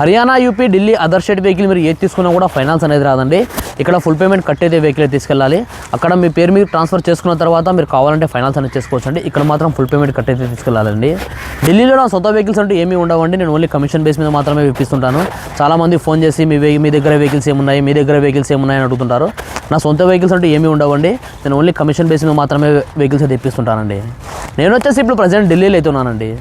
Haryana UP Delhi other state vehicle మీరు ఏది తీసుకున్నా కూడా ఫైనాన్స్ అనేది రాదండి. ఇక్కడ ఫుల్ పేమెంట్ కట్టేదే వెహికల్ తీసుకెళ్ళాలి. అక్కడ మీ పేరు మీరు ట్రాన్స్ఫర్ చేసుకున్న తర్వాత మీరు కావాలంటే ఫైనాన్స్ అనేది చేసుకోవచ్చు అండి ఇక్కడ మాత్రం ఫుల్ పేమెంట్ కట్టేదే తీసుకెళ్ళాలండి. ఢిల్లీలో నా సొంత వెహికల్స్ అంటూ ఏమీ ఉండవండి. నేను ఓన్లీ కమిషన్ బేస్ మీద మాత్రమే ఇప్పిస్తుంటాను చాలామంది ఫోన్ చేసి మీ వెహి- మీ దగ్గర వెహికల్స్ ఏమున్నాయి మీ దగ్గర వెహికల్స్ ఏమున్నాయని అడుగుతుంటారు. నా సొంత వెహికల్స్ అంటూ ఏమీ ఉండవండి. నేను ఓన్లీ కమిషన్ బేస్ మీద మాత్రమే వెహికల్స్ అయితే ఇప్పిస్తుంటానండి నేను వచ్చేసి ఇప్పుడు ప్రజెంట్ ఢిల్లీలో అయితే ఉన్నానండి.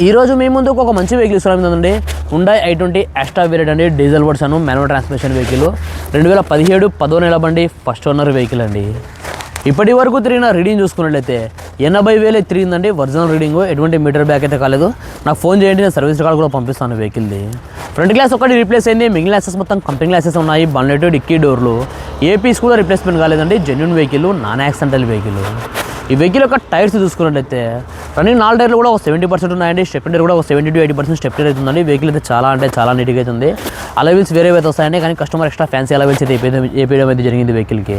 ఈరోజు మీ ముందుకు ఒక మంచి వెహికల్ ఇస్తున్నామండి ఉండాయి ఐ ట్వంటీ ఎక్స్ట్రా వేరియట్ అండి. Diesel version manual transmission vehicle రెండు వేల పదిహేడు పదో నెల బండి ఫస్ట్ ఓనర్ వెహికల్ అండి. ఇప్పటి వరకు తిరిగిన రీడింగ్ చూసుకున్నట్లయితే ఎనభై వేలు తిరిగిందండి ఒరిజినల్ రీడింగ్ ఎటువంటి మీటర్ బ్యాక్ అయితే కాలేదు. నాకు ఫోన్ చేయండి నేను సర్వీస్ కార్డు కూడా పంపిస్తాను వెహికల్ది ఫ్రంట్ గ్లాస్ ఒకటి రీప్లేస్ అయింది. మిగిలిన గ్లాసెస్ మొత్తం కంపెనీ గ్లాసెస్ ఉన్నాయి. బన్నెట్ డిక్కీ డోర్లు ఏ పీస్ కూడా రీప్లేస్మెంట్ కాలేదండి. Genuine vehicle non accidental vehicle ఈ వెహికల్ యొక్క టైర్స్ చూసుకున్నట్లయితే రన్నింగ్ నాలుగు టైర్లు కూడా ఒక సెవెంటీ పర్సెంట్ ఉన్నాయండి. స్టెప్ టైర్ కూడా ఒక seventy to eighty percent step tyre అవుతుందండి. వెహికల్ అయితే చాలా అంటే చాలా నీట్గా అవుతుంది. అలవిల్స్ వేరే అయితే వస్తాయండి. కానీ కస్టమర్ ఎక్స్ట్రా ఫ్యాన్సీ అలవిల్స్ అయితే వేపేయడం అయితే జరిగింది వెహికల్కి.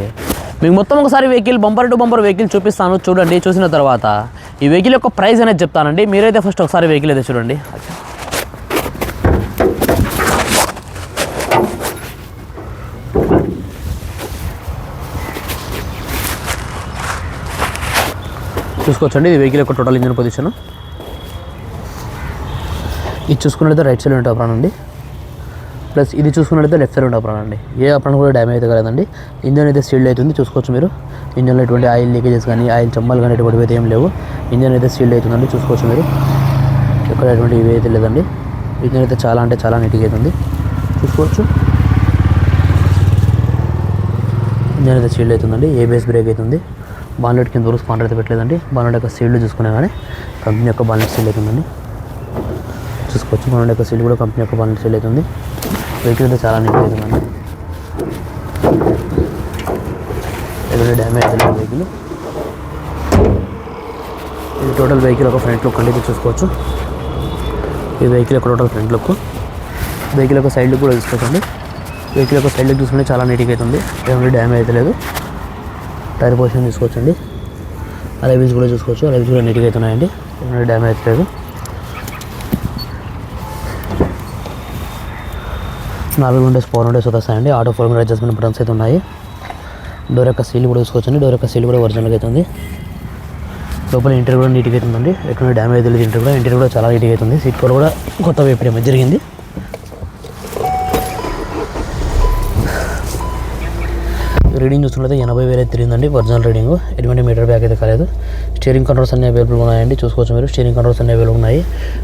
మీకు మొత్తం ఒకసారి vehicle bumper to bumper vehicle చూపిస్తాను. చూడండి చూసిన తర్వాత ఈ వెహికల్ యొక్క ప్రైస్ అనేది చెప్తానండి. మీరైతే ఫస్ట్ ఒకసారి వెహికల్ అయితే చూడండి. చూసుకోవచ్చండి. ఇది వెహికల్ యొక్క టోటల్ ఇంజిన్ పొజిషన్ ఇది చూసుకున్నట్లయితే రైట్ సైడ్ ఉంటే అప్రాన్ అండి. ప్లస్ ఇది చూసుకున్నట్లయితే లెఫ్ట్ సైడ్ ఉంటే అప్రాన్ అండి. ఏ అప్రాన్ కూడా డ్యామేజ్ అయితే కలదండి. ఇంజన్ అయితే సీల్డ్ అవుతుంది చూసుకోవచ్చు మీరు. ఇంజన్లో ఎటువంటి ఆయిల్ లీకేజెస్ కానీ ఆయిల్ చెమ్మలు కానీ ఎటువంటి అయితే ఏం లేవు. ఇంజన్ అయితే సీల్డ్ అవుతుందండి చూసుకోవచ్చు మీరు. ఇక్కడ ఎటువంటి ఇవి అయితే లేదండి. ఇంజన్ అయితే చాలా అంటే చాలా నీట్గా అవుతుంది చూసుకోవచ్చు. ఇంజన్ అయితే సీల్డ్ అవుతుందండి ఏబిఎస్ బ్రేక్ అవుతుంది బాన్లెట్ కింద వరకు స్పాండర్ అయితే పెట్టలేదండి. బాన్లెట్ యొక్క సీల్డ్ చూసుకునే కానీ కంపెనీ యొక్క బాన్లెట్ సీల్ అవుతుందండి చూసుకోవచ్చు. బాన్లెట్ యొక్క సీల్ కూడా కంపెనీ యొక్క బాన్లెట్ సీల్ అవుతుంది వెహికల్ అయితే చాలా నీట్ అవుతుందండి ఎటువంటి డ్యామేజ్ అయితే వెహికల్ ఇది టోటల్ వెహికల్ ఒక ఫ్రంట్ లుక్ అనేది చూసుకోవచ్చు. ఈ వెహికల్ యొక్క టోటల్ ఫ్రంట్ లుక్ వెహికల్ యొక్క సైడ్ లుక్ కూడా చూసుకోవచ్చండి వెహికల్ యొక్క సైడ్ లుక్ చూసుకుంటే చాలా నీట్గా అవుతుంది ఎటువంటి డ్యామేజ్ అయితే లేదు. టైర్ పొజిషన్ తీసుకోవచ్చండి. అలైవిల్స్ కూడా చూసుకోవచ్చు. అలైవిల్స్ కూడా నీట్గా అవుతున్నాయండి. డ్యామేజ్ అయితే లేదు. నాలుగు విండోస్ ఫోర్ విండోస్ వస్తాయండి. Auto four window adjustment buttons అయితే ఉన్నాయి. డోర్ యొక్క సీల్ కూడా చూసుకోవచ్చండి. డోర్ యొక్క సీల్ కూడా ఒరిజినల్గా అవుతుంది. లోపల ఇంటర్ కూడా నీట్గా అవుతుందండి. ఎటువంటి డ్యామేజ్ లేదు ఇంటర్ కూడా. ఇంటర్ కూడా చాలా నీట్గా అవుతుంది. సీట్ కవర్ కూడా కొత్త వేపడం జరిగింది. రీడింగ్ చూస్తున్నట్లయితే ఎనభై వేలు అయితే తిరిగిందండి ఒరిజినల్ రీడింగ్. ఎటువంటి మీటర్ బ్యాక్ అయితే కాలేదు. స్టీరింగ్ కంట్రోల్స్ అన్ని అవైలబుల్ ఉన్నాయండి చూసుకోవచ్చు మీరు. స్టీరింగ్ కంట్రోల్స్ అన్ని అవైలబుల్ ఉన్నాయి.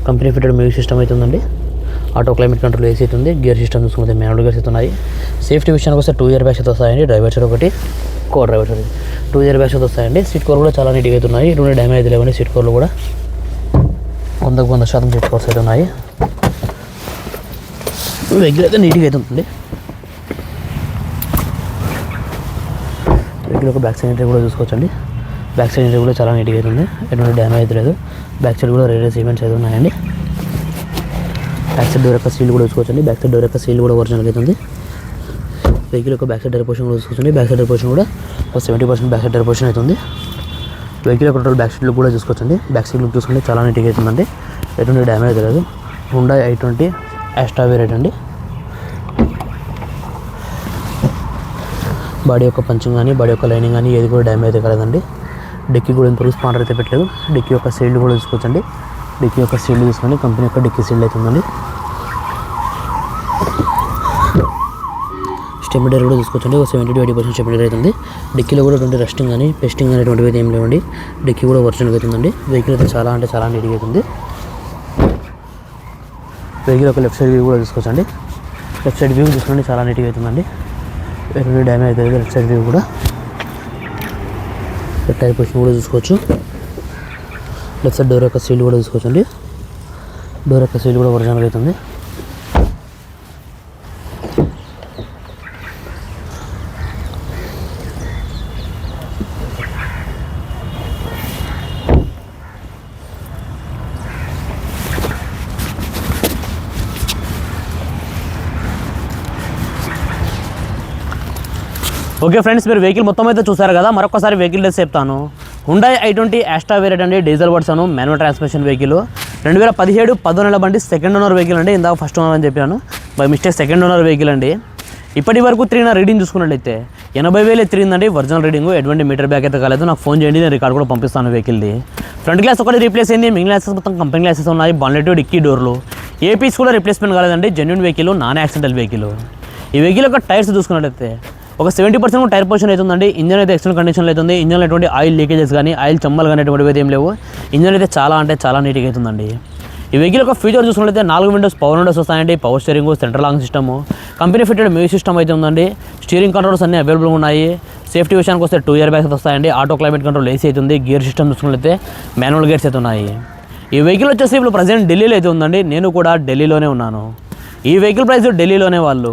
కంపెనీ ఫిటెడ్ మ్యూజిక్ సిస్టమ్ అయితే ఉందండి. ఆటో క్లైమేట్ కంట్రోల్ ఏసీ అవుతుంది గేర్ సిస్టమ్ చూసుకుంటే మాన్యువల్ గేర్స్ అయితే ఉన్నాయి. సేఫ్టీ విషయానికి వస్తే టూ ఇయర్ బ్యాగ్స్ అయితే వస్తాయండి. డ్రైవర్ సైడ్ ఒకటి co driver side two airbags అయితే వస్తాయండి. సీట్ కోర్ కూడా చాలా నీట్గా అయితే ఉన్నాయి. ఇటువంటి డ్యామేజ్ లేవండి సీట్ కోర్లు కూడా. వందకు వంద శాతం సీట్ కోర్స్ అయితే ఉన్నాయి. వెహికల్ అయితే నీట్గా అయితే ఉంటుంది వెహికల్ బ్యాక్ సైడ్ కూడా చూసుకోవచ్చండి. బ్యాక్ సైడ్ కూడా చాలా నీట్గా అవుతుంది ఎటువంటి డ్యామేజ్ అయితే లేదు. బ్యాక్ సైడ్ కూడా రేడియస్ ఈవెంట్స్ అయితే ఉన్నాయండి. బ్యాక్ సైడ్ డోర్ యొక్క సీల్ కూడా చూసుకోవచ్చండి. బ్యాక్ సైడ్ డోర్ యొక్క సీల్ కూడా ఒరిజినల్గా అవుతుంది వెహికల్ యొక్క బ్యాక్ సైడ్ డైర్ పోర్షన్ కూడా చూసుకోవచ్చండి. బ్యాక్ సైడ్ డైర్ పోర్షన్ కూడా ఒక seventy percent back side tyre portion అవుతుంది వెహికల్ యొక్క టోటల్ బ్యాక్ సైడ్ కూడా చూసుకోవచ్చండి. బ్యాక్ సైడ్ లుక్ చూసుకుంటే చాలా నీట్గా అవుతుందండి ఎటువంటి డ్యామేజ్ లేదు. Hyundai I twenty extra variant అండి. బాడీ యొక్క పంచింగ్ కానీ బాడీ యొక్క లైనింగ్ కానీ ఏది కూడా డ్యామేజ్ అయితే కలదండి. డిక్కీ కూడా ఇంతవరకు స్పాండర్ అయితే పెట్టలేదు. డిక్కీ యొక్క సీల్డ్ కూడా తీసుకోవచ్చండి డిక్కీ యొక్క సీల్డ్ తీసుకొని కంపెనీ యొక్క డిక్కీ సీల్డ్ అవుతుందండి స్టెమిడర్ కూడా తీసుకోవచ్చండి ఒక సెవెంటీ టు ఎయిటీ పర్సెంట్ స్టెమిడర్ అవుతుంది డిక్కీలో కూడా ఎటువంటి రెస్టింగ్ కానీ పెస్టింగ్ కానీ అయితే ఏం లేవండి. డిక్కీ కూడా ఒరిజినల్ అవుతుందండి వెహికల్ అయితే చాలా అంటే చాలా నీట్గా అవుతుంది వెహికల్ ఒక లెఫ్ట్ సైడ్ వ్యూ కూడా తీసుకోవచ్చండి లెఫ్ట్ సైడ్ వ్యూ చూసుకోండి. చాలా నీట్గా అవుతుందండి ఎటువంటి డ్యామేజ్ అవుతుంది లెఫ్ట్ సైడ్ వ్యూ కూడా. టైప్ పొజిషన్ కూడా చూసుకోవచ్చు. లెఫ్ట్ సైడ్ డోర్ యొక్క సీల్ కూడా చూసుకోవచ్చండి. డోర్ యొక్క సీల్ కూడా ఒరిజినల్ అవుతుంది. ఓకే ఫ్రెండ్స్ మీరు వెహికల్ మొత్తం అయితే చూసారు కదా మరొకసారి వెహికల్ డేస్ చెప్తాను. Hyundai I twenty Asta variant అండి diesel version manual transmission vehicle రెండు వేల పదిహేడు పదో నెల బండి సెకండ్ ఓనర్ వెహికల్ అండి ఇందాక ఫస్ట్ ఓనర్ అని చెప్పాను. By mistake second owner vehicle అండి. ఇప్పటి వరకు తిరిగిన రీడింగ్ చూసుకున్నట్లయితే ఎనభై వేలు తిరిగిందండి ఒరిజినల్ రీడింగ్ ఎటువంటి మీటర్ బ్యాక్ అయితే కాలేదు. నాకు ఫోన్ చేయండి నేను రికార్డ్ కూడా పంపిస్తాను వెహికల్ది ఫ్రంట్ గ్లాస్ ఒకటి రీప్లేస్ అయింది. మిగిలిన గ్లాసెస్ మొత్తం కంపెనీ గ్లాసెస్ ఉన్నాయి. బాన్లెట్ డిక్కీ డోర్లు ఏ పీస్ కూడా రిప్లేస్మెంట్ కాలేదండి. Genuine vehicle non accidental vehicle ఈ వెహికల్ యొక్క టైర్స్ చూసుకున్నట్లయితే ఒక సెవెంటీ పర్సెంట్ టైర్ పొజిషన్ అవుతుందండి ఇంజన్ అయితే ఎక్స్టర్నల్ కండిషన్లో అవుతుంది ఇంజన్ ఎటువంటి ఆయిల్ లీకేజెస్ కానీ ఆయిల్ చమ్మలు కానీ ఎటువంటివి ఏం లేవు. ఇంజన్ అయితే చాలా అంటే చాలా నీట్గా అవుతుందండి ఈ వెహికల్ యొక్క ఫీచర్ చూసుకున్నట్లయితే నాలుగు విండోస్ పవర్ విండోస్ వస్తాయండి. Power steering central lock system company fitted music system అయితే ఉందండి. స్టీరింగ్ కంట్రోల్స్ అన్ని అవైలబుల్గా ఉన్నాయి. సేఫ్టీ విషయానికి వస్తే టూ ఇయర్ బ్యాగ్స్ వస్తాయండి. ఆటో క్లైమేట్ కంట్రోల్ ఏసీ అవుతుంది గేర్ సిస్టమ్ చూసుకున్నట్లయితే మాన్యువల్ గేర్స్ అయితే ఉన్నాయి. ఈ వెహికల్ వచ్చేసి ఇప్పుడు ప్రజెంట్ ఢిల్లీలో అయితే ఉందండి. నేను కూడా ఢిల్లీలోనే ఉన్నాను. ఈ వెహికల్ ప్రైస్ ఢిల్లీలోనే వాళ్ళు